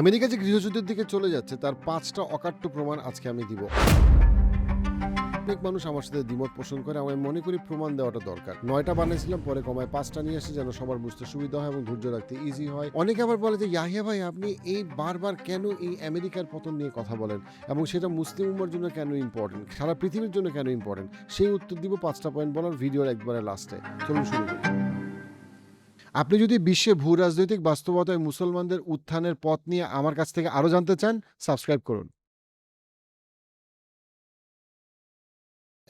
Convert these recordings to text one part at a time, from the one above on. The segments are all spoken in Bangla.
আমেরিকা যে গৃহযুদ্ধের দিকে চলে যাচ্ছে, তার পাঁচটা অকাট্য প্রমাণ আজকে আমি দিব। অনেক মানুষ আমার সাথে দ্বিমত পোষণ করে আমি মনে করি প্রমাণ দেওয়াটা দরকার। নয়টা বানিয়েছিলাম, পরে কমায় পাঁচটা নিয়ে আসি যেন সবার বুঝতে সুবিধা হয় এবং ধৈর্য রাখতে ইজি হয়। অনেকে আবার বলে যে, ইয়াহিয়া ভাই, আপনি এই বারবার কেন এই আমেরিকার পতন নিয়ে কথা বলেন? এবং সেটা মুসলিম উম্মার জন্য কেন ইম্পর্টেন্ট সারা পৃথিবীর জন্য কেন ইম্পর্টেন্ট সেই উত্তর দিব পাঁচটা পয়েন্ট বলার ভিডিওর একবারে লাস্টে চলুন শুরু করি। আপনি যদি বিশ্বে ভূ রাজনৈতিক বাস্তবতায় মুসলমানদের উত্থানের পথ নিয়ে আমার কাছ থেকে আরও জানতে চান, সাবস্ক্রাইব করুন।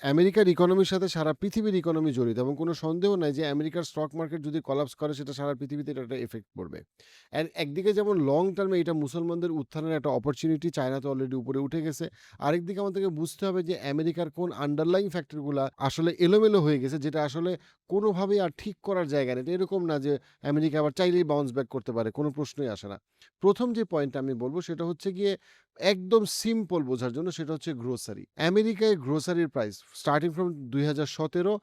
আমেরিকার ইকোনমির সাথে সারা পৃথিবীর ইকোনমি জড়িত এবং কোনো সন্দেহ নাই যে আমেরিকার স্টক মার্কেট যদি কলাপস করে, সেটা সারা পৃথিবীতে একটা এফেক্ট পড়বে। আর একদিকে যেমন লং টার্মে এটা মুসলমানদের উত্থানের একটা অপরচুনিটি চায়না তো অলরেডি উপরে উঠে গেছে। আরেকদিকে আমাদেরকে বুঝতে হবে যে আমেরিকার কোন আন্ডারলাইং ফ্যাক্টরগুলো আসলে এলোমেলো হয়ে গেছে, যেটা আসলে কোনোভাবেই আর ঠিক করার জায়গা নেই। এরকম না যে আমেরিকা আবার চাইলেই বাউন্স ব্যাক করতে পারে, কোনো প্রশ্নই আসে না। প্রথম যে পয়েন্ট আমি বলব সেটা হচ্ছে গিয়ে একদম সিম্পল বোঝার জন্য সেটা হচ্ছে গ্রোসারি আমেরিকায় গ্রোসারির প্রাইস স্টার্টিং ফ্রম দুই হাজার সতেরো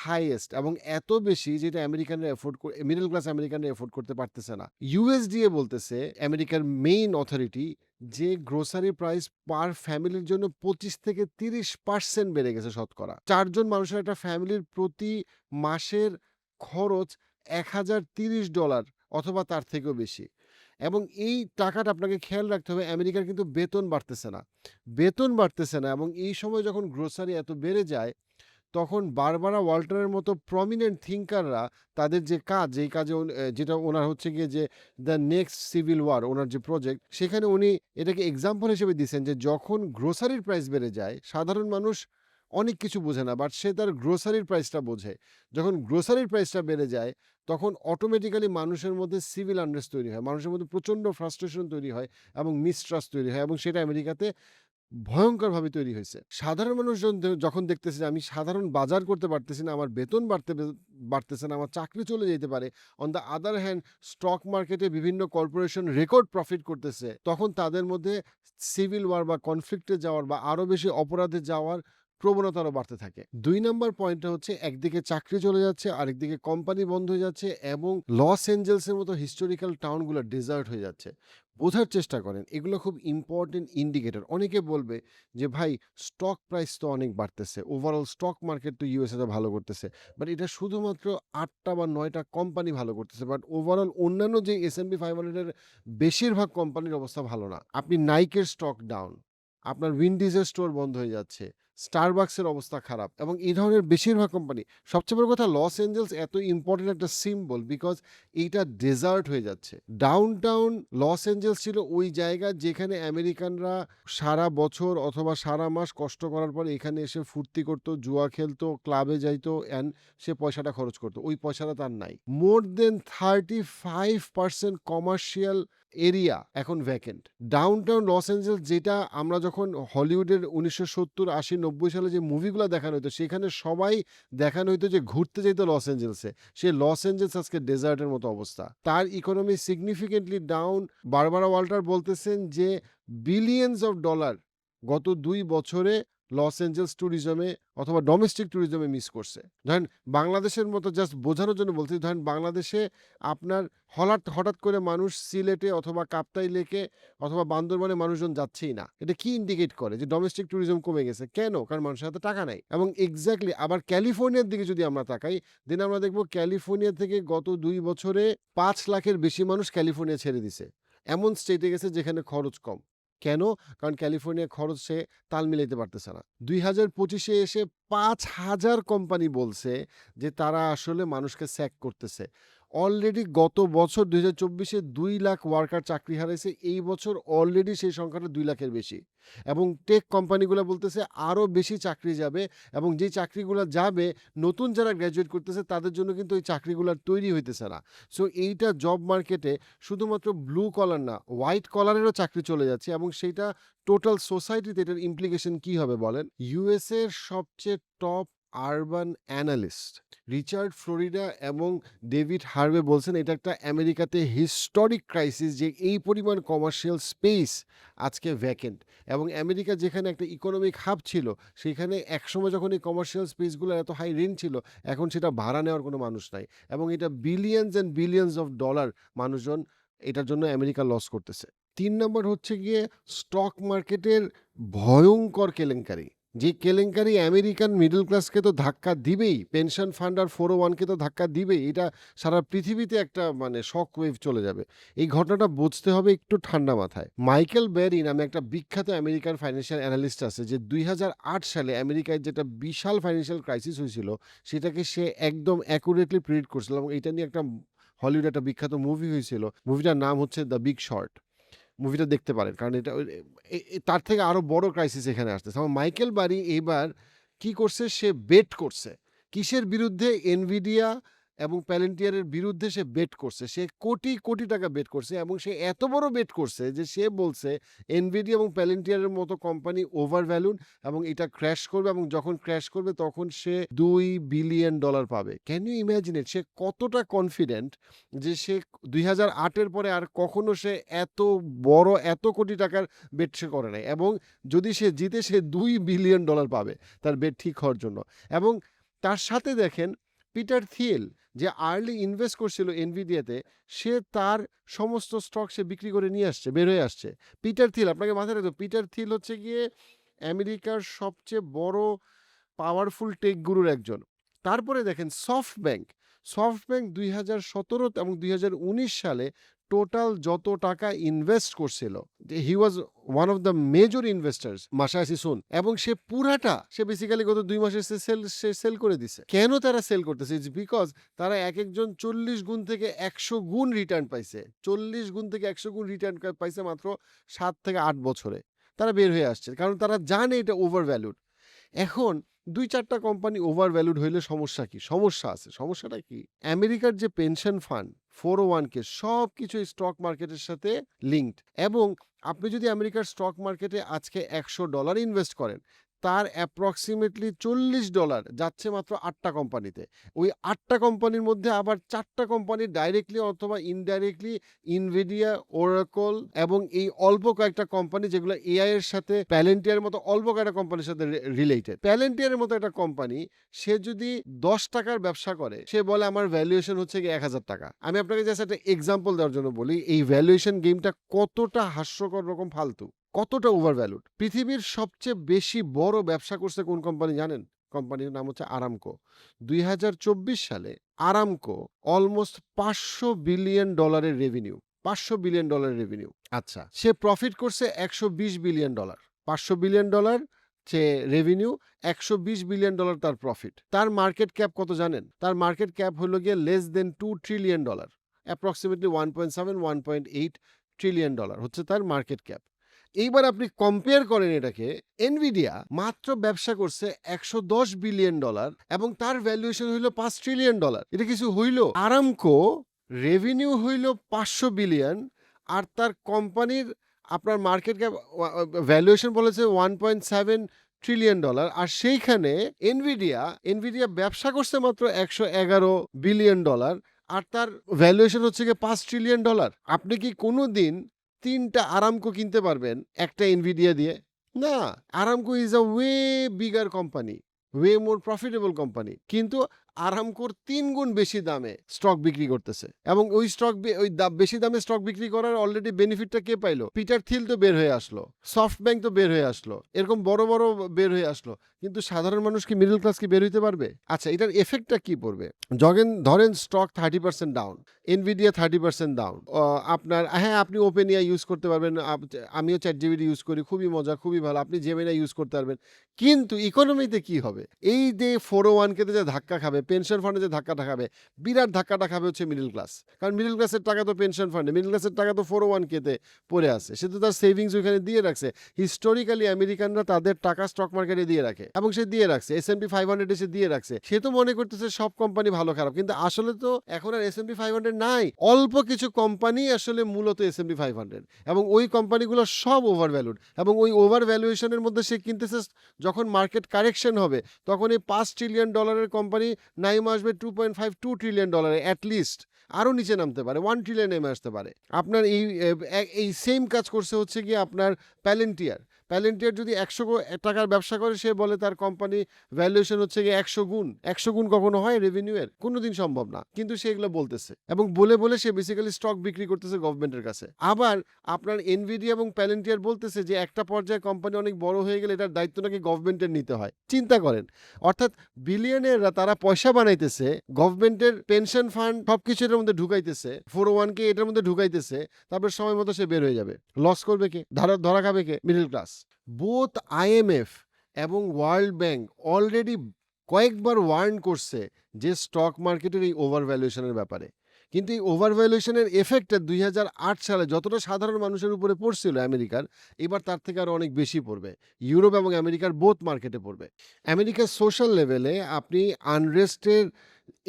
হাইয়েস্ট এবং এত বেশি যেটা আমেরিকানরা এফোর্ড মিডল ক্লাস আমেরিকানরা এফোর্ড করতে পারতেছে না। ইউএসডিএ বলতেছে আমেরিকার মেইন অথরিটি যে গ্রোসারি প্রাইস পার ফ্যামিলির জন্য পঁচিশ থেকে তিরিশ পার্সেন্ট বেড়ে গেছে শতকরা। চারজন মানুষের একটা ফ্যামিলির প্রতি মাসের খরচ এক হাজার তিরিশ ডলার অথবা তার থেকেও বেশি। এবং এই টাকাটা আপনাকে খেয়াল রাখতে হবে, আমেরিকার কিন্তু বেতন বাড়তেছে না। বেতন বাড়তেছে না এবং এই সময় যখন গ্রোসারি এত বেড়ে যায়, তখন বারবারা ওয়াল্টারের মতো প্রমিনেন্ট থিঙ্কাররা তাদের যে কাজ, যেই কাজে যেটা ওনার হচ্ছে গিয়ে যে দ্য নেক্সট সিভিল ওয়ার ওনার যে প্রজেক্ট সেখানে উনি এটাকে এক্সাম্পল হিসেবে দিচ্ছেন যে যখন গ্রোসারির প্রাইস বেড়ে যায়, সাধারণ মানুষ অনেক কিছু বোঝে না বাট সে তার গ্রোসারির প্রাইসটা বোঝে। যখন গ্রোসারির প্রাইসটা বেড়ে যায় তখন অটোমেটিক্যালি মানুষের মধ্যে সিভিল আনরেস্ট তৈরি হয়। মানুষের মধ্যে প্রচণ্ড ফ্রাস্ট্রেশন তৈরি হয় এবং মিসট্রাস্ট তৈরি হয় এবং সেটা আমেরিকাতে ভয়ঙ্করভাবে তৈরি হয়েছে। সাধারণ মানুষজন যখন দেখতেছে যে আমি সাধারণ বাজার করতে পারতেছি না, আমার বেতন বাড়তে বাড়তেছে না, আমার চাকরি চলে যেতে পারে on the other hand stock মার্কেটে বিভিন্ন কর্পোরেশন রেকর্ড প্রফিট করতেছে, তখন তাদের মধ্যে সিভিল ওয়ার বা কনফ্লিক্টে যাওয়ার বা আরও বেশি অপরাধে যাওয়ার প্রবণতা আরও বাড়তে থাকে। দুই নম্বর পয়েন্টটা হচ্ছে একদিকে চাকরি চলে যাচ্ছে, আরেকদিকে কোম্পানি বন্ধ হয়ে যাচ্ছে এবং লস এঞ্জেলসের মতো হিস্টোরিক্যাল টাউনগুলো ডেজার্ট হয়ে যাচ্ছে। বোঝার চেষ্টা করেন, এগুলো খুব ইম্পর্টেন্ট ইন্ডিকেটর। অনেকে বলবে যে, ভাই, স্টক প্রাইস তো অনেক বাড়তেছে, ওভারঅল স্টক মার্কেট তো ইউএসএতে ভালো করতেছে। বাট এটা শুধুমাত্র আটটা বা নয়টা কোম্পানি ভালো করতেছে, বাট ওভারঅল অন্যান্য যে এস এম বি ফাইভ হান্ড্রেডের বেশিরভাগ কোম্পানির অবস্থা ভালো না। আপনি নাইকের স্টক ডাউন, আপনার উইন্ডিজের স্টোর বন্ধ হয়ে যাচ্ছে স্টারবাক্সের অবস্থা খারাপ এবং এই ধরনের বেশিরভাগ কোম্পানি সবচেয়ে বড় কথা লস এঞ্জেলস এত ইম্পর্টেন্ট একটা সিম্বল বিকজ এইটা ডেজার্ট হয়ে যাচ্ছে। ডাউন টাউন লস এঞ্জেলস ছিল ওই জায়গা যেখানে আমেরিকানরা সারা বছর অথবা সারা মাস কষ্ট করার পর এখানে এসে ফুর্তি করতো, জুয়া খেলতো ক্লাবে যাইতো অ্যান্ড সে পয়সাটা খরচ করতো। ওই পয়সাটা তার নাই। More than thirty five percent commercial area এখন vacant downtown Los Angeles যেটা আমরা যখন হলিউডের উনিশশো সত্তর, আশি, নব্বই সালে যে মুভিগুলো দেখানো হতো সেখানে সবাই দেখানো হতো যে ঘুরতে যেত লস অ্যাঞ্জেলসে সে লস অ্যাঞ্জেলস আজকে ডেজার্টের মতো অবস্থা। তার economy significantly down Barbara Walter বলতেছেন যে বিলিয়ন্স অফ ডলার গত দুই বছরে লস অ্যাঞ্জেলস ট্যুরিজমে অথবা ডোমেস্টিক ট্যুরিজমে মিস করছে। ধরেন বাংলাদেশের মতো জাস্ট বোঝানোর জন্য বলছি, ধরেন বাংলাদেশে আপনার হঠাৎ হঠাৎ করে মানুষ সিলেটে অথবা কাপ্তাই লেকে অথবা বান্দরবানে মানুষজন যাচ্ছেই না। এটা কি ইন্ডিকেট করে যে ডোমেস্টিক ট্যুরিজম কমে গেছে? কেন? কারণ মানুষের হাতে টাকা নাই। এবং এক্স্যাক্টলি আবার ক্যালিফোর্নিয়ার দিকে যদি আমরা তাকাই দেন আমরা দেখব ক্যালিফোর্নিয়া থেকে গত দুই বছরে পাঁচ লাখের বেশি মানুষ ক্যালিফোর্নিয়া ছেড়ে দিছে। এমন স্টেটে গেছে যেখানে খরচ কম। কেন? কারণ ক্যালিফোর্নিয়া খরচ তাল মিলাইতে পারতেছে না। দুই হাজার পঁচিশে এসে পাঁচ হাজার কোম্পানি বলছে যে তারা আসলে মানুষকে স্যাক করতেছে। অলরেডি গত বছর দুই হাজার চব্বিশে দুই লাখ ওয়ার্কার চাকরি হারাইছে, এই বছর অলরেডি সেই সংখ্যাটা দুই লাখের বেশি। এবং টেক কোম্পানিগুলো বলতেছে আরও বেশি চাকরি যাবে এবং যে চাকরিগুলো যাবে, নতুন যারা গ্র্যাজুয়েট করতেছে তাদের জন্য কিন্তু ওই চাকরিগুলো তৈরি হইতেছে না। সো এইটা জব মার্কেটে শুধুমাত্র ব্লু কলার না হোয়াইট কলারেরও চাকরি চলে যাচ্ছে এবং সেইটা টোটাল সোসাইটিতে এটার ইমপ্লিকেশন কি হবে বলেন? ইউএসএ এর সবচেয়ে top urban analyst Richard Florida এবং ডেভিড হার্ভে বলছেন, এটা একটা আমেরিকাতে হিস্টোরিক ক্রাইসিস যে এই পরিমাণ কমার্শিয়াল স্পেস আজকে ভ্যাকেন্ট এবং আমেরিকা যেখানে একটা ইকোনমিক হাব ছিল, সেখানে একসময় যখন এই কমার্শিয়াল স্পেসগুলো এত হাই রেন্ট ছিল, এখন সেটা ভাড়া নেওয়ার কোনো মানুষ নাই এবং এটা billions and billions of dollar মানুষজন এটার জন্য আমেরিকা লস করতেছে। তিন নম্বর হচ্ছে গিয়ে স্টক মার্কেটের ভয়ঙ্কর কেলেঙ্কারি। যে কেলেঙ্কারি আমেরিকান মিডল ক্লাসকে তো ধাক্কা দিবেই, পেনশন ফান্ড আর ফোর ওয়ানকে তো ধাক্কা দিবেই, এটা সারা পৃথিবীতে একটা মানে শক ওয়েভ চলে যাবে। এই ঘটনাটা বুঝতে হবে একটু ঠান্ডা মাথায়। মাইকেল ব্যারি নামে একটা বিখ্যাত আমেরিকান ফাইন্যান্সিয়াল অ্যানালিস্ট আছে, যে দুই হাজার আট সালে আমেরিকায় যেটা বিশাল ফাইন্যান্সিয়াল ক্রাইসিস হয়েছিল, সেটাকে সে একদম অ্যাকুরেটলি প্রিডিক্ট করছিল এবং এটা নিয়ে একটা হলিউড একটা বিখ্যাত মুভি হয়েছিল। মুভিটার নাম হচ্ছে দ্য বিগ শর্ট মুভিটা দেখতে পারেন। কারণ এটা তার থেকে আরও বড় ক্রাইসিস এখানে আসতেছে। আমার মাইকেল বারি এবার কি করছে? সে বেট করছে। কিসের বিরুদ্ধে? এনভিডিয়া এবং প্যালেন্টিয়ারের বিরুদ্ধে সে বেট করছে। সে কোটি কোটি টাকা বেট করছে এবং সে এত বড় বেট করছে যে সে বলছে এনভিডি এবং প্যালেন্টিয়ারের মতো কোম্পানি ওভার ভ্যালুড এবং এটা ক্র্যাশ করবে এবং যখন ক্র্যাশ করবে তখন সে দুই বিলিয়ন ডলার পাবে। ক্যান ইউ ইমাজিনেট সে কতটা কনফিডেন্ট যে সে দুই হাজার আটের পরে আর কখনো সে এত বড়, এত কোটি টাকার বেট সে করে নাই এবং যদি সে জিতে সে দুই বিলিয়ন ডলার পাবে তার বেট ঠিক হওয়ার জন্য। এবং তার সাথে দেখেন পিটার থিয়েল যে আর্লি ইনভেস্ট করছিল এনভিডিয়াতে, সে তার সমস্ত স্টক সে বিক্রি করে নিয়ে আসছে, বের হয়ে আসছে। পিটার থিল, আপনাকে মাথায় রাখতে পিটার থিল হচ্ছে গিয়ে আমেরিকার সবচেয়ে বড় পাওয়ারফুল টেক গুরুর একজন। তারপরে দেখেন সফট ব্যাংক সফট ব্যাংক দুই হাজার সতেরো এবং দুই হাজার উনিশ সালে টোটাল যত টাকা ইনভেস্ট করছিল he was one of the major investors Masayoshi Son এবং সে পুরাটা, সে বেসিক্যালি গত দুই মাসে সে সেল সে সেল করে দিছে। কেন তারা সেল করতেছে? ইটস বিকজ তারা এক একজন চল্লিশ গুণ থেকে একশো গুণ রিটার্ন পাইছে। চল্লিশ গুণ থেকে একশো গুণ রিটার্ন পাইছে মাত্র সাত থেকে আট বছরে। তারা বের হয়ে আসছে, কারণ তারা জানে এটা ওভার ভ্যালুড এখন দুই চারটা কোম্পানি ওভার ভ্যালুড হইলে সমস্যা কি? সমস্যা আছে। সমস্যাটা কি? আমেরিকার যে পেনশন ফান্ড ফোর ও ওয়ানকে সব কিছু স্টক মার্কেটের সাথে লিঙ্কড এবং আপনি যদি আমেরিকার স্টক মার্কেটে আজকে একশো ডলার ইনভেস্ট করেন তার অ্যাপ্রক্সিমেটলি চল্লিশ ডলার যাচ্ছে মাত্র আটটা কোম্পানিতে ওই আটটা কোম্পানির মধ্যে আবার চারটা কোম্পানি ডাইরেক্টলি অথবা ইনডাইরেক্টলি ইনভিডিয়া ওরাকল এবং এই অল্প কয়েকটা কোম্পানি যেগুলো এআই এর সাথে প্যালেন্টিয়ার মতো অল্প কয়েকটা কোম্পানির সাথে রিলেটেড প্যালেন্টিয়ারের মতো একটা কোম্পানি সে যদি দশ টাকার ব্যবসা করে, সে বলে আমার ভ্যালুয়েশন হচ্ছে কি এক হাজার টাকা। আমি আপনাকে জাস্ট একটা এক্সাম্পল দেওয়ার জন্য বলি, এই ভ্যালুয়েশন গেমটা কতটা হাস্যকর রকম ফালতু। কতটা ওভার ভ্যালুড পৃথিবীর সবচেয়ে বেশি বড় ব্যবসা করছে কোন কোম্পানি জানেন? কোম্পানির নাম হচ্ছে আরামকো দুই হাজার চব্বিশ সালে আরামকো অলমোস্ট পাঁচশো বিলিয়ন ডলারের রেভিনিউ পাঁচশো বিলিয়ন ডলারের রেভিনিউ আচ্ছা। সে প্রফিট করছে একশো বিশ বিলিয়ন ডলার পাঁচশো বিলিয়ন ডলার সে রেভিনিউ একশো বিশ বিলিয়ন ডলার তার প্রফিট তার মার্কেট ক্যাপ কত জানেন? তার মার্কেট ক্যাপ হলো গিয়ে less than two trillion dollar approximately one point seven one point eight trillion dollar হচ্ছে তার মার্কেট ক্যাপ এইবার আপনি কম্পেয়ার করেন এটাকে এনভিডিয়া মাত্র ব্যবসা করছে একশো দশ বিলিয়ন ডলার এবং তার ভ্যালুয়েশন হইল পাঁচ ট্রিলিয়ন ডলার এটা কিছু হইল আরামকো রেভিনিউ হইল পাঁচশো বিলিয়ন আর তার কোম্পানির আপনার মার্কেট ক্যাপ ভ্যালুয়েশন বলেছে one point seven trillion dollar আর সেইখানে এনভিডিয়া এনভিডিয়া ব্যবসা করছে মাত্র একশো এগারো বিলিয়ন ডলার আর তার ভ্যালুয়েশন হচ্ছে গিয়ে পাঁচ ট্রিলিয়ন ডলার আপনি কি কোনো দিন তিনটা আরামকো কিনতে পারবেন, একটা ইনভিডিয়া দিয়ে। না Aramco is a way bigger company way more profitable company কিন্তু আরামকোর তিন গুণ বেশি দামে স্টক বিক্রি করতেছে। এবং ওই স্টক ওই বেশি দামে স্টক বিক্রি করার অলরেডি বেনিফিটটা কে পাইলো? পিটার থিল তো বের হয়ে আসলো। সফট ব্যাংক তো বের হয়ে আসলো। এরকম বড় বড় বের হয়ে আসলো। কিন্তু সাধারণ মানুষ কি মিডল ক্লাস কি বের হইতে পারবে? আচ্ছা এটার এফেক্টটা কি পড়বে? জগেন ধরেন stock thirty percent down Nvidia thirty percent down আপনার হ্যাঁ আপনি ওপেন ইয়া ইউজ করতে পারবেন আমিও চ্যাট জিবিটি ইউজ করি, খুবই মজা, খুবই ভালো, আপনি জেমেনা ইউজ করতে পারবেন। কিন্তু ইকোনমিতে কি হবে? এই যে ফোর ও ওয়ানকে যে ধাক্কা খাবে পেনশন ফান্ডে যে ধাক্কাটা খাবে, বিরাট ধাক্কাটা খাবে হচ্ছে মিডল ক্লাস কারণ মিডল ক্লাসের টাকা তো পেনশন ফান্ডে মিডল ক্লাসের টাকা তো ফোর ওয়ান কেতে পড়ে আছে। সে তো তার সেভিংস ওইখানে দিয়ে রাখছে। হিস্টোরিক্যালি আমেরিকানরা তাদের টাকা স্টক মার্কেটে দিয়ে রাখে এবং সে দিয়ে রাখছে। S and P five hundred এসে দিয়ে রাখছে। সে তো মনে করতেছে সব কোম্পানি ভালো খারাপ, কিন্তু আসলে তো এখন আর S and P five hundred নাই। অল্প কিছু কোম্পানি আসলে মূলত S and P five hundred এবং ওই কোম্পানিগুলো সব ওভার ভ্যালুড এবং ওই ওভার ভ্যালুয়েশনের মধ্যে সে কিনতেছে, যখন মার্কেট কারেকশন হবে, তখন এই পাঁচ ট্রিলিয়ন ডলারের কোম্পানি নাইম আসবে two point five two trillion ডলারে অ্যাটলিস্ট আরও নিচে নামতে পারে ওয়ান ট্রিলিয়ন নেমে আসতে পারে। আপনার এই এই সেম কাজ করছে হচ্ছে গিয়ে আপনার প্যালেন্টিয়ার প্যালেন্টিয়ার যদি একশো টাকার ব্যবসা করে সে বলে তার কোম্পানি ভ্যালুয়েশন হচ্ছে গিয়ে ১০০ গুণ। ১০০ গুণ কখনো হয় রেভিনিউ এর? কোনদিন সম্ভব না। কিন্তু সে এগুলো বলতেছে। এবং বলে, বলে সে বেসিক্যালি স্টক বিক্রি করতেছে গভর্নমেন্টের কাছে। আবার আপনার এনভিডি এবং প্যালেন্টিয়ার বলতেছে যে একটা পর্যায়ে কোম্পানি অনেক বড় হয়ে গেলে এটার দায়িত্ব নাকি গভর্নমেন্টের নিতে হয়। চিন্তা করেন। অর্থাৎ বিলিয়নিয়াররা তারা পয়সা বানাইতেছে, গভর্নমেন্টের পেনশন ফান্ড সবকিছু এটার মধ্যে ঢুকাইতেছে, 401k এটার মধ্যে ঢুকাইতেছে। তারপর সময় মতো সে বের হয়ে যাবে। লস করবে কে? ধরা ধরা খাবে কে? Middle class. বোথ আইএমএফ এবং ওয়ার্ল্ড ব্যাংক অলরেডি কয়েকবার ওয়ার্ন করছে যে স্টক মার্কেটের এই ওভার ভ্যালুয়েশন এর ব্যাপারে। কিন্তু এই ওভার ভ্যালুয়েশন এর ইফেক্টটা ২০০৮ সালে যতটা সাধারণ মানুষের উপরে পড়ছিল আমেরিকার, এবার তার থেকে আরও অনেক বেশি পড়বে। ইউরোপ এবং আমেরিকার বোথ মার্কেটে পড়বে। আমেরিকার সোশ্যাল লেভেলে আপনি আনরেস্টের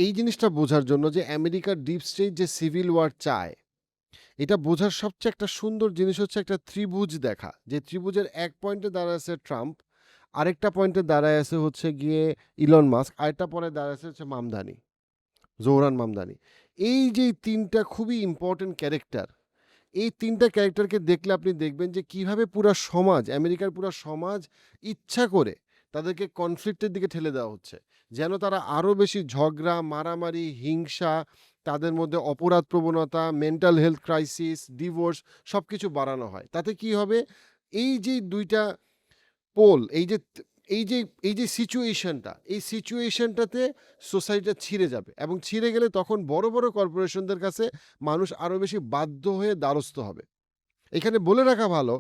এই জিনিসটা বোঝার জন্য যে আমেরিকার ডিপ স্টেট যে সিভিল ওয়ার চায়, এটা বোঝার সবচেয়ে একটা সুন্দর জিনিস হচ্ছে একটা ত্রিভুজ দেখা। যে ত্রিভুজের এক পয়েন্টে দাঁড়ায় আছে ট্রাম্প, আরেকটা পয়েন্টে দাঁড়ায় আছে হচ্ছে গিয়ে ইলন মাস্ক, আরেকটা পরে দাঁড়ায় আছে হচ্ছে মামদানি, জোহরান মামদানি। এই যে ৩ টা খুবই ইম্পোর্টেন্ট ক্যারেক্টার, এই তিনটা ক্যারেক্টারকে দেখলে আপনি দেখবেন যে কীভাবে পুরো সমাজ, আমেরিকার পুরো সমাজ ইচ্ছা করে তাদেরকে কনফ্লিক্ট এর দিকে ঠেলে দেওয়া হচ্ছে। যেন তারা আরও বেশি ঝগড়া, মারামারি, হিংসা, তাদের মধ্যে অপরাধ প্রবণতা, মেন্টাল হেলথ ক্রাইসিস, ডিভোর্স সব কিছু বাড়ানো হয়। তাতে কি হবে? এই যে দুইটা পোল, এই যে এই যে এই যে সিচুয়েশনটা, এই সিচুয়েশনটাতে সোসাইটিটা ছিঁড়ে যাবে এবং ছিঁড়ে গেলে তখন বড়, বড় কর্পোরেশনদের কাছে মানুষ আরও বেশি বাধ্য হয়ে দ্বারস্থ হবে। এখানে বলে রাখা ভালো,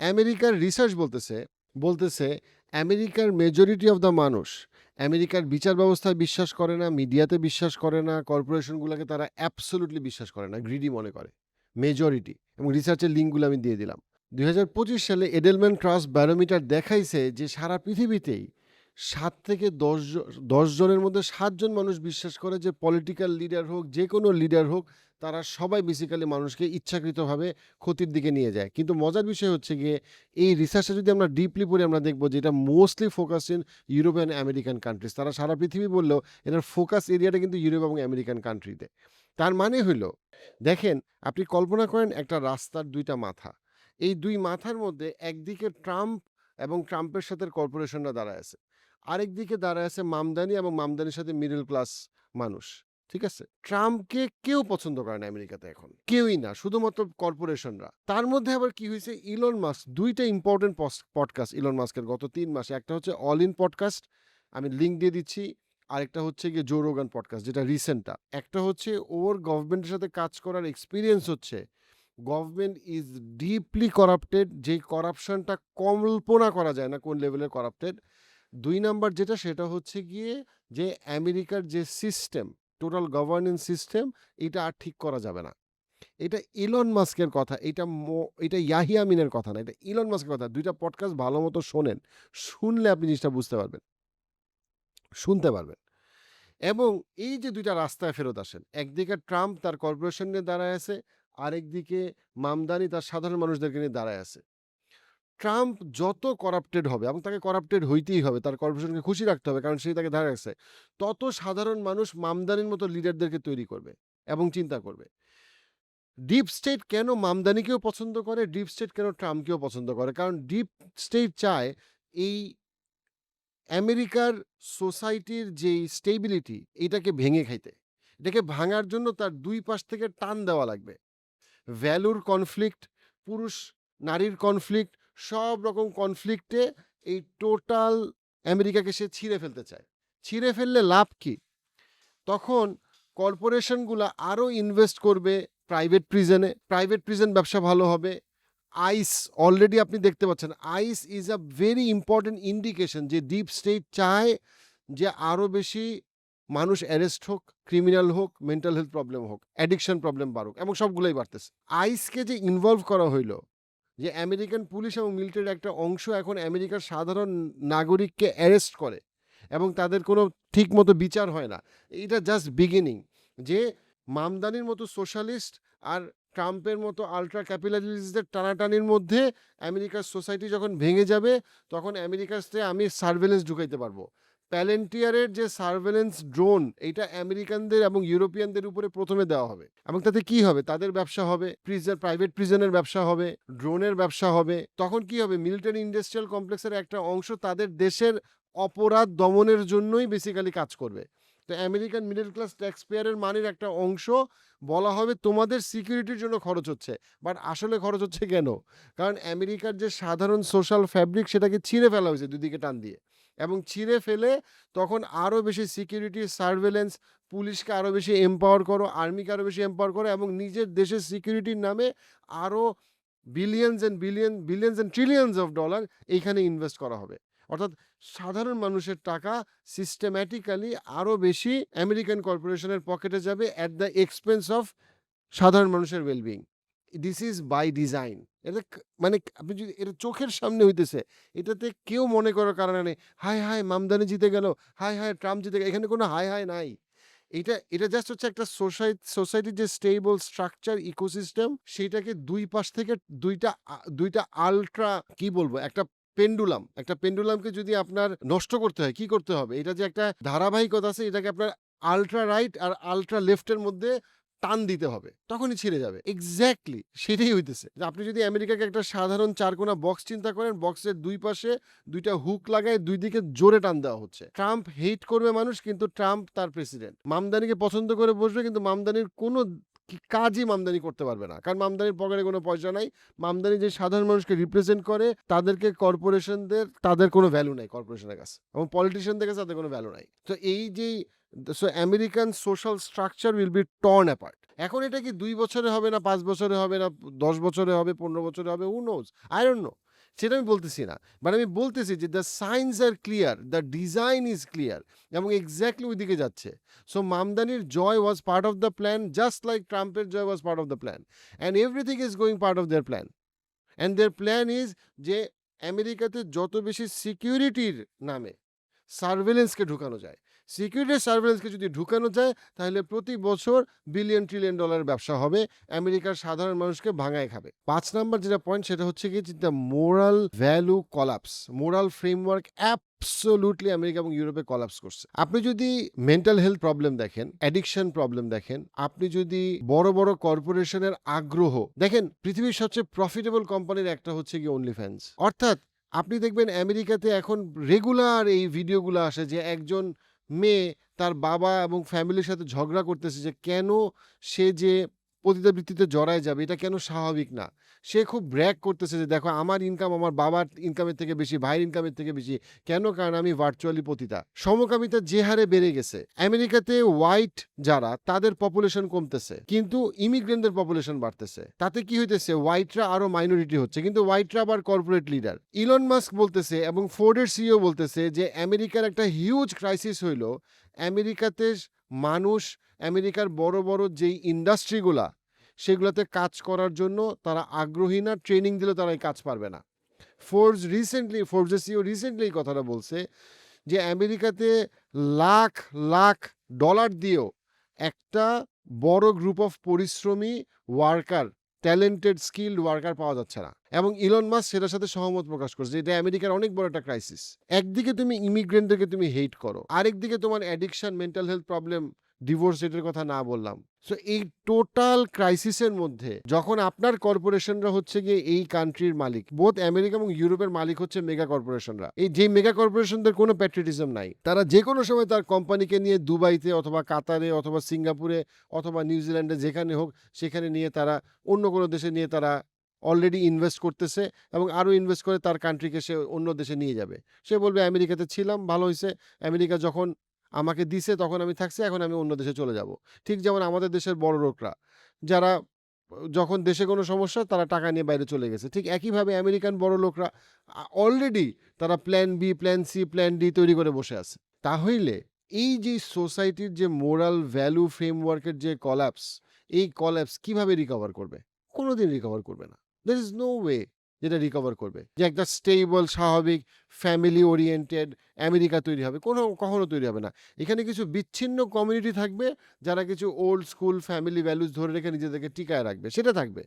আমেরিকার রিসার্চ বলতেছে, বলতেছে আমেরিকার মেজরিটি অফ দ্য মানুষ আমেরিকার বিচার ব্যবস্থায় বিশ্বাস করে না, মিডিয়াতে বিশ্বাস করে না, কর্পোরেশনগুলোকে তারা অ্যাবসোলুটলি বিশ্বাস করে না। গ্রিডি মনে করে। মেজরিটি এবং রিসার্চের লিঙ্কগুলো আমি দিয়ে দিলাম। ২০২৫ সালে এডেলম্যান ট্রাস্ট ব্যারোমিটার দেখাইছে যে সারা পৃথিবীতেই ৭ থেকে ১০ জ ১০ জনের মধ্যে ৭ জন মানুষ বিশ্বাস করে যে পলিটিক্যাল লিডার হোক, যে কোনো লিডার হোক, তারা সবাই বেসিক্যালি মানুষকে ইচ্ছাকৃতভাবে ক্ষতির দিকে নিয়ে যায়। কিন্তু মজার বিষয় হচ্ছে গিয়ে এই রিসার্চটা যদি আমরা ডিপলি পড়ে আমরা দেখব যে এটা mostly focus in Europe and American countries. তারা সারা পৃথিবী বললেও এটার ফোকাস এরিয়াটা কিন্তু ইউরোপ এবং আমেরিকান কান্ট্রিতে। তার মানে হইল, দেখেন আপনি কল্পনা করেন একটা রাস্তার দুইটা মাথা। এই দুই মাথার মধ্যে একদিকে ট্রাম্প এবং ট্রাম্পের সাথে কর্পোরেশনরা দাঁড়ায় আছে। আরেকদিকে দাঁড়ায় আছে মামদানি এবং মামদানির সাথে মিডল ক্লাস মানুষ। ঠিক আছে? ট্রাম্পকে কেউ পছন্দ করে না আমেরিকাতে এখন। কেউই না। শুধুমাত্র কর্পোরেশনরা। তার মধ্যে আবার কি হয়েছে ইলন মাস্ক ২ টা ইম্পোর্টেন্ট পডকাস্ট ইলন মাস্কের গত তিন মাসে। একটা হচ্ছে অল ইন পডকাস্ট, আমি লিঙ্ক দিয়ে দিচ্ছি। আরেকটা হচ্ছে গিয়ে জোরোগান পডকাস্ট যেটা রিসেন্টটা। একটা হচ্ছে ওর গভর্নমেন্টের সাথে কাজ করার এক্সপিরিয়েন্স হচ্ছে গভর্নমেন্ট ইজ ডিপলি করাপ্টেড যেই করাপশনটা কল্পনা করা যায় না কোন লেভেলের করাপ্টেড। ২ নাম্বার যেটা সেটা হচ্ছে গিয়ে যে আমেরিকার যে সিস্টেম, টোটাল গভর্নেন্স সিস্টেম এটা আর ঠিক করা যাবে না। এটা ইলন মাস্কের কথা। এটা এটা ইয়াহিয়ামিনের কথা না। এটা ইলন মাস্কের কথা। দুইটা পডকাস্ট ভালো মতো শোনেন। শুনলে আপনি জিনিসটা বুঝতে পারবেন। শুনতে পারবেন। এবং এই যে দুইটা রাস্তায় ফেরত আসেন। একদিকে ট্রাম্প তার কর্পোরেশন নিয়ে দাঁড়ায় আছে, আরেকদিকে মামদানি তার সাধারণ মানুষদেরকে নিয়ে দাঁড়ায় আছে। ট্রাম্প যত করাপ্টেড হবে এবং তাকে করাপ্টেড হইতেই হবে। তার কর্পোরেশনকে খুশি রাখতে হবে কারণ সেই তাকে ধারে রাখছে। তত সাধারণ মানুষ মামদানির মতো লিডারদেরকে তৈরি করবে এবং চিন্তা করবে। ডিপ স্টেট কেন মামদানিকেও পছন্দ করে, ডিপ স্টেট কেন ট্রাম্পকেও পছন্দ করে? কারণ ডিপ স্টেট চায় এই আমেরিকার সোসাইটির যেই স্টেবিলিটি এটাকে ভেঙে খাইতে। এটাকে ভাঙার জন্য তার দুই পাশ থেকে টান দেওয়া লাগবে। ভ্যালুর কনফ্লিক্ট, পুরুষ নারীর কনফ্লিক্ট, সব রকম কনফ্লিক্টে এই টোটাল আমেরিকাকে সে ছিঁড়ে ফেলতে চায়। ছিঁড়ে ফেললে লাভ কি? তখন কর্পোরেশনগুলা আরও ইনভেস্ট করবে প্রাইভেট প্রিজনে। প্রাইভেট প্রিজন ব্যবসা ভালো হবে। আইস অলরেডি আপনি দেখতে পাচ্ছেন। ICE is a very important indication যে ডিপ স্টেট চায় যে আরও বেশি মানুষ অ্যারেস্ট হোক, ক্রিমিনাল হোক, মেন্টাল হেলথ প্রবলেম হোক, অ্যাডিকশন প্রবলেম বাড়ুক এবং সবগুলোই বাড়তেছে। আইসকে যে ইনভলভ করা হইল, যে আমেরিকান পুলিশ এবং মিলিটারির একটা অংশ এখন আমেরিকার সাধারণ নাগরিককে অ্যারেস্ট করে এবং তাদের কোনো ঠিকমতো বিচার হয় না। এটা জাস্ট বিগিনিং যে মামদানির মতো সোশ্যালিস্ট আর ট্রাম্পের মতো আল্ট্রা ক্যাপিটালিস্টদের টানাটানির মধ্যে আমেরিকার সোসাইটি যখন ভেঙে যাবে, তখন আমেরিকাতে আমি সার্ভেলেন্স ঢুকাইতে পারব। প্যালেন্টিয়ারের যে সার্ভেলেন্স ড্রোন এইটা আমেরিকানদের এবং ইউরোপিয়ানদের উপরে প্রথমে দেওয়া হবে। এবং তাতে কি হবে? তাদের ব্যবসা হবে প্রিজন প্রাইভেট প্রিজনের ব্যবসা হবে ড্রোনের ব্যবসা হবে। তখন কি হবে? মিলিটারি ইন্ডাস্ট্রিয়াল কমপ্লেক্সের একটা অংশ তাদের দেশের অপরাধ দমনের জন্যই বেসিক্যালি কাজ করবে। তো আমেরিকান মিডল ক্লাস ট্যাক্স পেয়ারের মানের একটা অংশ বলা হবে তোমাদের সিকিউরিটির জন্য খরচ হচ্ছে। বাট আসলে খরচ হচ্ছে কেন? কারণ আমেরিকার যে সাধারণ সোশ্যাল ফ্যাব্রিক সেটাকে ছিঁড়ে ফেলা হয়েছে দুদিকে টান দিয়ে। এবং ছিঁড়ে ফেলে তখন আরও বেশি সিকিউরিটি সার্ভেলেন্স পুলিশকে আরও বেশি এম্পাওয়ার করো আর্মিকে আরও বেশি এম্পাওয়ার করো এবং নিজের দেশের সিকিউরিটির নামে আরও billions and billion billions and trillions of dollar এইখানে ইনভেস্ট করা হবে। অর্থাৎ সাধারণ মানুষের টাকা সিস্টেম্যাটিক্যালি আরও বেশি আমেরিকান কর্পোরেশনের পকেটে যাবে অ্যাট দ্য এক্সপেন্স অফ সাধারণ মানুষের wellbeing this is by design এটা মানে আপনি যদি এটা চোখের সামনে হইতেছে, এটাতে কেউ মনে করার কারণে নেই হাই হাই মামদানি জিতে গেল হাই হাই ট্রাম্প জিতে গেল। এখানে কোনো হাই হাই নাই। এটা এটা জাস্ট হচ্ছে একটা সোসাইটি সোসাইটির যে স্টেবল স্ট্রাকচার ইকোসিস্টেম, সেইটাকে দুই পাশ থেকে দুইটা দুইটা আলট্রা, কি বলব, একটা পেন্ডুলাম, একটা পেন্ডুলামকে যদি আপনার নষ্ট করতে হয়, কি করতে হবে? এটা যে একটা ধারাবাহিকতা আছে, এটাকে আপনার আলট্রা রাইট আর আলট্রা লেফটের মধ্যে টান দিতে হবে, তখনই ছিঁড়ে যাবে। এক্স্যাক্টলি সেটাই হইতেছে। আপনি যদি আমেরিকাকে একটা সাধারণ চারকোনা বক্স চিন্তা করেন বক্সের দুই পাশে দুইটা হুক লাগায় দুই দিকে জোরে টান দেওয়া হচ্ছে। ট্রাম্প হেট করবে মানুষ, কিন্তু ট্রাম্প তার প্রেসিডেন্ট মামদানিকে পছন্দ করে বসবে, কিন্তু মামদানির কোনো কাজই মামদানি করতে পারবে না। কারণ মামদানির পকেটে কোনো পয়সা নাই। মামদানি যে সাধারণ মানুষকে রিপ্রেজেন্ট করে, তাদেরকে কর্পোরেশনদের তাদের কোনো ভ্যালু নাই কর্পোরেশনের কাছে। এবং পলিটিশিয়ানদের কাছে তাদের কোনো ভ্যালু নাই। তো এই যে so American social structure will be torn apart এখন এটা কি দুই বছরে হবে না, পাঁচ বছরে হবে না, দশ বছরে হবে, পনেরো বছরে হবে who knows I don't know সেটা আমি বলতেছি না। বাট আমি বলতেছি যে the signs are clear the design is clear এবং এক্স্যাক্টলি ওই দিকে যাচ্ছে। সো মামদানির জয় was part of the plan just like ট্রাম্পের জয় was part of the plan and everything is going part of their plan and their plan is যে আমেরিকাতে যত বেশি সিকিউরিটির নামে সার্ভেলেন্সকে ঢুকানো যায়। সিকিউরিটি সার্ভেলেন্সকে যদি ঢুকানো যায়, তাহলে প্রতি বছর বিলিয়ন ট্রিলিয়ন ডলারের ব্যবসা হবে। আমেরিকার সাধারণ মানুষকে ভাঙায় খাবে। পাঁচ নাম্বার যেটা পয়েন্ট সেটা হচ্ছে কি the moral value collapse moral framework up absolutely America এবং ইউরোপে কলাপস করছে। আপনি যদি মেন্টাল হেলথ প্রবলেম দেখেন অ্যাডিকশন প্রবলেম দেখেন, আপনি যদি বড় বড় কর্পোরেশনের আগ্রহ, দেখেন পৃথিবীর সবচেয়ে প্রফিটেবল কোম্পানির একটা হচ্ছে কি অনলি ফ্যান্স অর্থাৎ আপনি দেখবেন আমেরিকাতে এখন রেগুলার এই ভিডিওগুলো আসে যে একজন মেয়ে তার বাবা এবং ফ্যামিলির সাথে ঝগড়া করতেছে যে কেন সে যে পতিতাবৃত্তিতে জড়ায় যাবে, এটা কেন স্বাভাবিক না? সে খুব ব্র্যাক করতেছে যে, দেখো, আমার ইনকাম আমার বাবার ইনকামের থেকে বেশি, ভাইয়ের ইনকামের থেকে বেশি, কেন কারণ আমি ভার্চুয়ালি পতিতা? সমকামিতা যে হারে বেড়ে গেছে, আমেরিকাতে হোয়াইট যারা, তাদের পপুলেশন কমতেছে, কিন্তু ইমিগ্রেন্টদের পপুলেশন বাড়তেছে। তাতে কি হইতেছে? হোয়াইটরা আরও মাইনরিটি হচ্ছে, কিন্তু হোয়াইটরা আবার কর্পোরেট লিডার ইলন মাস্ক বলতেছে এবং ফোর্ডের সিও বলতেছে যে, আমেরিকার একটা হিউজ ক্রাইসিস হইল, আমেরিকাতে মানুষ আমেরিকার বড় বড় যেই ইন্ডাস্ট্রিগুলা, সেগুলোতে কাজ করার জন্য তারা আগ্রহী না, ট্রেনিং দিলে তারা এই কাজ পারবে না। ফোর্স রিসেন্টলি ফোর্বসের সিও রিসেন্টলি কথাটা বলছে যে আমেরিকাতে লাখ লাখ ডলার দিয়েও একটা বড় গ্রুপ অফ পরিশ্রমী ওয়ার্কার ট্যালেন্টেড স্কিল্ড ওয়ার্কার পাওয়া যাচ্ছে না। এবং ইলন মাস সেটার সাথে সহমত প্রকাশ করছে এটা আমেরিকার অনেক বড় একটা ক্রাইসিস একদিকে তুমি ইমিগ্রেন্টদেরকে তুমি হেট করো, আরেকদিকে তোমার addiction mental health problem divorce রেটের কথা না বললাম। সো এই টোটাল ক্রাইসিসের মধ্যে যখন আপনার কর্পোরেশনরা হচ্ছে গিয়ে এই কান্ট্রির মালিক বোধ আমেরিকা এবং ইউরোপের মালিক হচ্ছে মেগা কর্পোরেশনরা এই যে মেগা কর্পোরেশনদের কোনো প্যাট্রিটিজম নাই। তারা যে কোনো সময় তার কোম্পানিকে নিয়ে দুবাইতে অথবা কাতারে অথবা সিঙ্গাপুরে অথবা নিউজিল্যান্ডে যেখানে হোক, সেখানে নিয়ে তারা অন্য কোনো দেশে নিয়ে তারা অলরেডি ইনভেস্ট করতেছে এবং আরও ইনভেস্ট করে তার কান্ট্রিকে সে অন্য দেশে নিয়ে যাবে। সে বলবে, আমেরিকাতে ছিলাম, ভালো হয়েছে আমেরিকা যখন আমাকে দিছে, তখন আমি থাকছি, এখন আমি অন্য দেশে চলে যাব। ঠিক যেমন আমাদের দেশের বড় লোকরা, যারা যখন দেশে কোনো সমস্যা, তারা টাকা নিয়ে বাইরে চলে গেছে। ঠিক একইভাবে আমেরিকান বড় লোকরা অলরেডি তারা plan B plan C plan D তৈরি করে বসে আছে। তাহলে এই যে সোসাইটির যে মোরাল ভ্যালু ফ্রেমওয়ার্কের যে কলাপস এই কলাপস কীভাবে রিকভার করবে? কোনোদিন রিকভার করবে না। দের ইজ নো ওয়ে যেটা রিকভার করবে। যে একটা স্টেবল স্বাভাবিক ফ্যামিলি ওরিয়েন্টেড আমেরিকা তৈরি হবে। কোনো, কখনো তৈরি হবে না। এখানে কিছু বিচ্ছিন্ন কমিউনিটি থাকবে, যারা কিছু ওল্ড স্কুল ফ্যামিলি ভ্যালুস ধরে রেখে নিজেদেরকে টিকায় রাখবে। সেটা থাকবে।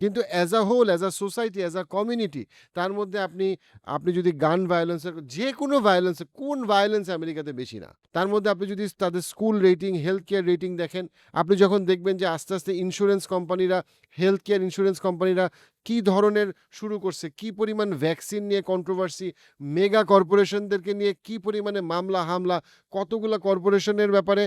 কিন্তু as a whole as a society as a community তার মধ্যে আপনি আপনি যদি গান ভায়োলেন্সের যে কোনো ভায়োলেন্সে কোন ভায়োলেন্স আমেরিকাতে বেশি না। তার মধ্যে আপনি যদি তাদের school rating health care rating দেখেন, আপনি যখন দেখবেন যে আস্তে আস্তে ইন্স্যুরেন্স কোম্পানিরা হেলথ কেয়ার ইন্স্যুরেন্স কোম্পানিরা কি ধরনের শুরু করছে, কি পরিমাণ ভ্যাকসিন নিয়ে কন্ট্রোভার্সি মেগা কর্পোরেশনদেরকে নিয়ে কি পরিমাণে মামলা, হামলা, কতগুলো কর্পোরেশনের ব্যাপারে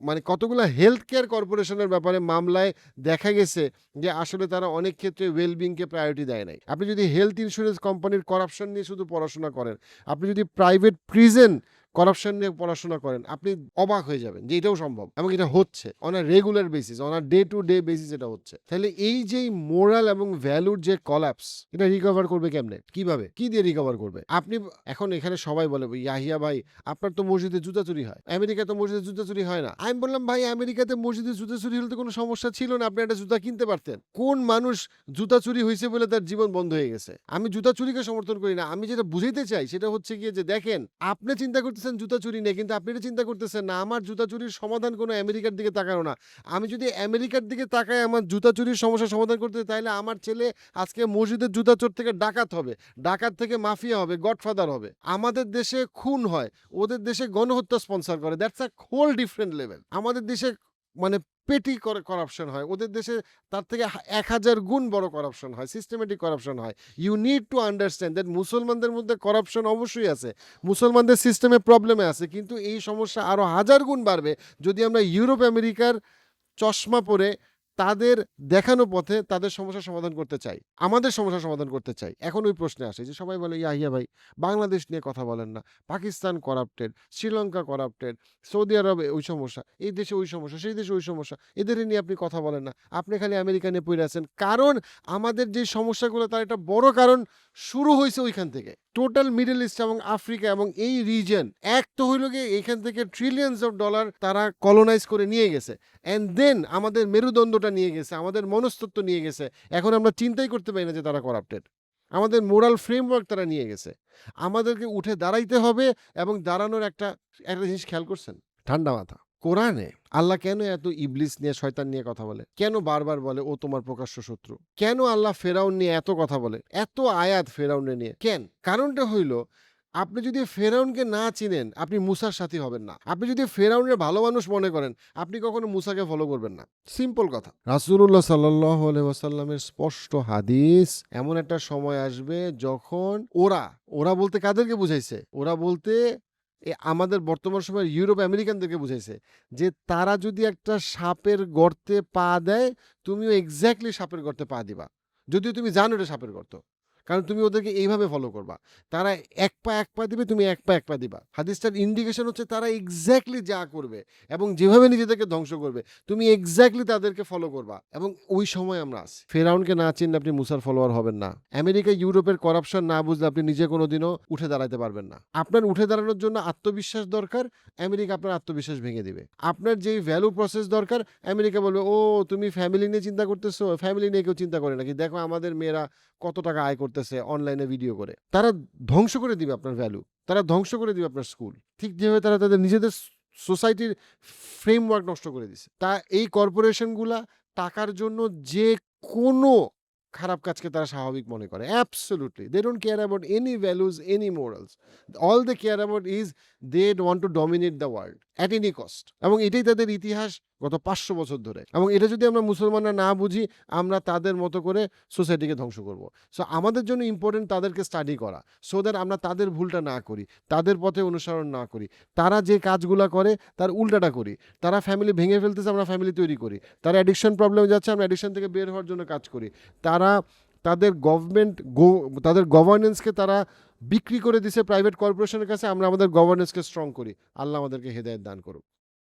মানে কতগুলো হেলথ কেয়ার কর্পোরেশনের ব্যাপারে মামলায় দেখা গেছে যে আসলে তারা অনেক ক্ষেত্রে ওয়েলবিংকে প্রায়োরিটি দেয় নাই। আপনি যদি হেলথ ইন্স্যুরেন্স কোম্পানির করাপশন নিয়ে শুধু পড়াশোনা করেন, আপনি যদি প্রাইভেট প্রিজেন করাপশন নিয়ে পড়াশোনা করেন, আপনি অবাক হয়ে যাবেন যে এটাও সম্ভব এবং এটা হচ্ছে। On a regular basis on a day to day basis এটা হচ্ছে। তাহলে এই যে মোরাল এবং ভ্যালুর যে কলাপস এটা রিকভার করবে কেমনে? কীভাবে? কি দিয়ে রিকভার করবে? আপনি এখন এখানে সবাই বলে, ইয়াহিয়া ভাই, আপনার তো মসজিদে জুতা চুরি হয়। আমেরিকাতে মসজিদে জুতা চুরি হয় না। আমি বললাম, ভাই, আমেরিকাতে মসজিদে জুতা চুরি হলে তো কোনো সমস্যা ছিল না। আপনি একটা জুতা কিনতে পারতেন। কোন মানুষ জুতা চুরি হয়েছে বলে তার জীবন বন্ধ হয়ে গেছে? আমি জুতা চুরিকে সমর্থন করি না। আমি যেটা বুঝাইতে চাই সেটা হচ্ছে গিয়ে যে, দেখেন, আপনি চিন্তা করতেছেন জুতা চুরি নেই কিন্তু আপনি এটা চিন্তা করতেছেন না। আমার জুতা চুরির সমাধান কোনো আমেরিকার দিকে তাকানো না। আমি যদি আমেরিকার দিকে তাকাই, আমার জুতা চুরির সমস্যা সমাধান করতে তাহলে আমার ছেলে আজকে মসজিদের জুতা চোর থেকে ডাকাত হবে। ডাকাত থেকে মাফিয়া হবে, গডফাদার হবে। আমাদের দেশে খুন হয়, ওদের দেশে গণহত্যা স্পন্সার করে। That's a whole different level আমাদের দেশে মানে পেটি করে করাপশন হয়। ওদের দেশে তার থেকে এক হাজার গুণ বড় করাপশন হয় সিস্টেমেটিক করাপশন হয়। You need to understand that মুসলমানদের মধ্যে করাপশন অবশ্যই আছে। মুসলমানদের সিস্টেমে প্রবলেমে আছে, কিন্তু এই সমস্যা আরও হাজার গুণ বাড়বে। যদি আমরা ইউরোপ আমেরিকার চশমা পরে তাদের দেখানো পথে তাদের সমস্যার সমাধান করতে চাই। আমাদের সমস্যার সমাধান করতে চাই। এখন ওই প্রশ্নে আসে যে, সবাই বলে, ইয়াহিয়া ভাই, বাংলাদেশ নিয়ে কথা বলেন না। Pakistan corrupted Sri Lanka corrupted Saudi আরবে ওই সমস্যা, এই দেশে ওই সমস্যা, সেই দেশে ওই সমস্যা। এদের নিয়ে আপনি কথা বলেন না। আপনি খালি আমেরিকা নিয়ে পড়ে আছেন। কারণ আমাদের যে সমস্যাগুলো, তার একটা বড় কারণ শুরু হয়েছে ওইখান থেকে। টোটাল মিডল ইস্ট এবং আফ্রিকা এবং এই রিজন এক তো হইল গিয়ে এখান থেকে ট্রিলিয়ন্স অফ ডলার তারা কলোনাইজ করে নিয়ে গেছে। অ্যান্ড দেন আমাদের মেরুদণ্ডটা নিয়ে গেছে, আমাদের মনস্তত্ব নিয়ে গেছে। এখন আমরা চিন্তাই করতে পারি না যে তারা করাপ্টেড আমাদের মোরাল ফ্রেমওয়ার্ক তারা নিয়ে গেছে। আমাদেরকে উঠে দাঁড়াইতে হবে এবং দাঁড়ানোর একটা একটা জিনিস খেয়াল করছেন? ঠান্ডা মাথা। কোরআনে আল্লাহ কেন এত ইবলিস নিয়ে, শয়তান নিয়ে কথা বলে? কেন বারবার বলে, ও তোমার প্রকাশ্য শত্রু কেন আল্লাহ ফেরাউন নিয়ে এত কথা বলে? এত আয়াত ফেরাউনে নিয়ে। কেন? কারণটা হইল, আপনি যদি ফেরাউনকে না চিনেন, আপনি মুসার সাথী হবেন না। আপনি যদি ফেরাউনের ভালো মানুষ মনে করেন, আপনি কখনো মুসাকে ফলো করবেন না। সিম্পল কথা। রাসুল্লাহ সাল্লাহ ওয়াসাল্লামের স্পষ্ট হাদিস এমন একটা সময় আসবে যখন ওরা ওরা বলতে কাদেরকে বুঝাইছে? ওরা বলতে এ আমাদের বর্তমান সময় ইউরোপ আমেরিকানদেরকে বুঝাইছে যে তারা যদি একটা সাপের গর্তে পা দেয়, তুমিও এক্স্যাক্টলি সাপের গর্তে পা দিবা। যদিও তুমি জানো এটা সাপের গর্ত। কারণ তুমি ওদেরকে এইভাবে ফলো করবা। তারা এক পা এক পা দিবে, তুমি এক পা এক পা দিবা। হাদিসটার ইন্ডিকেশন হচ্ছে তারা এক্স্যাক্টলি যা করবে এবং যেভাবে নিজেদেরকে ধ্বংস করবে, তুমি এক্স্যাক্টলি তাদেরকে ফলো করবা এবং ওই সময় আমরা আছি। ফেরাউনকে না চিনলে আপনি মুসার ফলোয়ার হবেন না। আমেরিকা, ইউরোপের করাপশন না বুঝলে আপনি নিজে কোনোদিনও উঠে দাঁড়াতে পারবেন না। আপনার উঠে দাঁড়ানোর জন্য আত্মবিশ্বাস দরকার, আমেরিকা আপনার আত্মবিশ্বাস ভেঙে দিবে। আপনার যেই ভ্যালু প্রসেস দরকার, আমেরিকা বলবে, ও, তুমি ফ্যামিলি নিয়ে চিন্তা করতেছো ফ্যামিলি নিয়ে কেউ চিন্তা করে নাকি দেখো আমাদের মেয়েরা কত টাকা আয় করতেছে অনলাইনে ভিডিও করে। তারা ধ্বংস করে দিবে আপনার ভ্যালু তারা ধ্বংস করে দিবে আপনার স্কুল ঠিক যেভাবে তারা তাদের নিজেদের সোসাইটির ফ্রেমওয়ার্ক নষ্ট করে দিছে। তা এই কর্পোরেশনগুলা টাকার জন্য যে কোনো খারাপ কাজকে তারা স্বাভাবিক মনে করে। Absolutely they don't care about any values any morals all they care about is they want to dominate the world at any cost এবং এটাই তাদের ইতিহাস গত পাঁচশো বছর ধরে। এবং এটা যদি আমরা মুসলমানরা না বুঝি, আমরা তাদের মতো করে সোসাইটিকে ধ্বংস করব। সো আমাদের জন্য ইম্পর্টেন্ট তাদেরকে স্টাডি করা সো দ্যাট আমরা তাদের ভুলটা না করি, তাদের পথে অনুসরণ না করি। তারা যে কাজগুলো করে, তার উল্টাটা করি। তারা ফ্যামিলি ভেঙে ফেলতেছে, আমরা ফ্যামিলি তৈরি করি। তারা অ্যাডিকশন প্রবলেমে যাচ্ছে, আমরা অ্যাডিকশন থেকে বের হওয়ার জন্য কাজ করি। তারা, তাদের গভর্নমেন্ট গো তাদের গভর্নেন্সকে তারা বিক্রি করে দিছে প্রাইভেট কর্পোরেশনের কাছে, আমরা আমাদের গভর্নেন্সকে স্ট্রং করি। আল্লাহ আমাদেরকে হেদায়ত দান করুক।